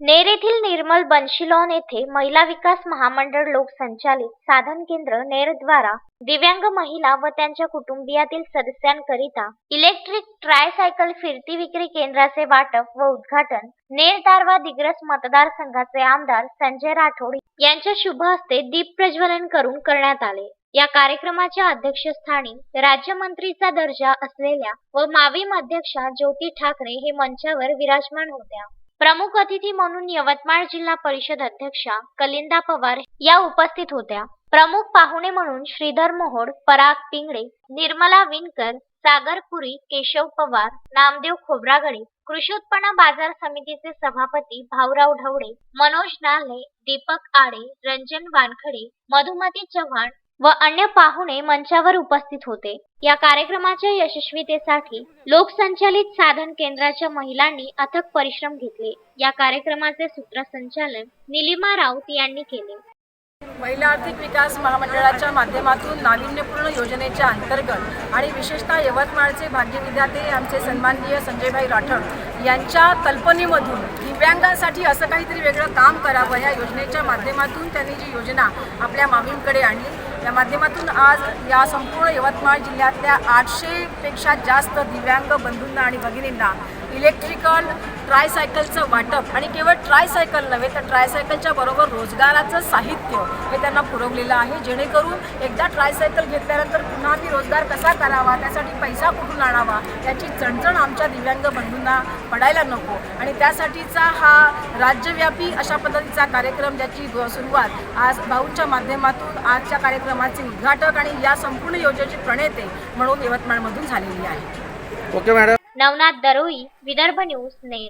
नेर येथील निर्मल बनशिलॉन येथे महिला विकास महामंडळ लोकसंचालित साधन केंद्र नेर द्वारा दिव्यांग महिला व त्यांच्या कुटुंबियातील सदस्यांकरिता इलेक्ट्रिक ट्रायसायकल फिरती विक्री केंद्राचे वाटप व उद्घाटन नेर दारवा दिग्रस मतदारसंघाचे आमदार संजय राठोड यांच्या शुभ हस्ते दीप प्रज्वलन करून करण्यात आले. या कार्यक्रमाच्या अध्यक्षस्थानी राज्यमंत्रीचा दर्जा असलेल्या व माविम अध्यक्षा ज्योती ठाकरे हे मंचावर विराजमान होत्या. प्रमुख अतिथी म्हणून यवतमाळ जिल्हा परिषद अध्यक्षा कलिंदा पवार या उपस्थित होत्या. प्रमुख पाहुणे म्हणून श्रीधर मोहोड पराग पिंगळे निर्मला विनकर सागरपुरी केशव पवार नामदेव खोब्रागडे कृषी उत्पन्न बाजार समितीचे सभापती भाऊराव ढवळे मनोज नाले दीपक आडे रंजन वानखडे मधुमती चव्हाण व अन्य पाहुणे मंचावर उपस्थित होते. या कार्यक्रमाच्या यशस्वीतेसाठी लोकसंचालित साधन केंद्राच्या महिलांनी अथक परिश्रम घेतले. या कार्यक्रमाचे सूत्रसंचालन निलिमा राऊत यांनी केले. महिला आर्थिक विकास महामंडळाच्या माध्यमातून नाविन्यपूर्ण योजनेच्या अंतर्गत आणि विशेषतः यवतमाळचे भाग्य विद्यार्थी आमचे सन्माननीय संजयभाई राठोड यांच्या कल्पनेमधून दिव्यांगांसाठी असं काहीतरी वेगळं काम करावं या योजनेच्या माध्यमातून त्यांनी जी योजना आपल्या मामींकडे आणली या माध्यमातून आज या संपूर्ण यवतमाळ जिल्ह्यातल्या आठशेपेक्षा जास्त दिव्यांग बंधूंना आणि भगिनींना इलेक्ट्रिकल ट्रायसायकलचं वाटप. आणि केवळ ट्रायसायकल नव्हे तर ट्रायसायकलच्या बरोबर रोजगाराचं साहित्य हे त्यांना पुरवलेलं आहे. जेणेकरून एकदा ट्रायसायकल घेतल्यानंतर पुन्हा मी रोजगार कसा करावा त्यासाठी पैसा कुठून आणावा याची चणचण आमच्या दिव्यांग बंधूंना पडायला नको. आणि त्यासाठीचा हा राज्यव्यापी अशा पद्धतीचा कार्यक्रम ज्याची सुरुवात आज भाऊंच्या माध्यमातून आजच्या कार्यक्रम कार्यक्रमाचे उद्घाटक आणि या संपूर्ण योजनेचे प्रणेते म्हणून यवतमाळमधून झालेली आहे. Okay madam. Navnath Daroi Vidarbha news Ner.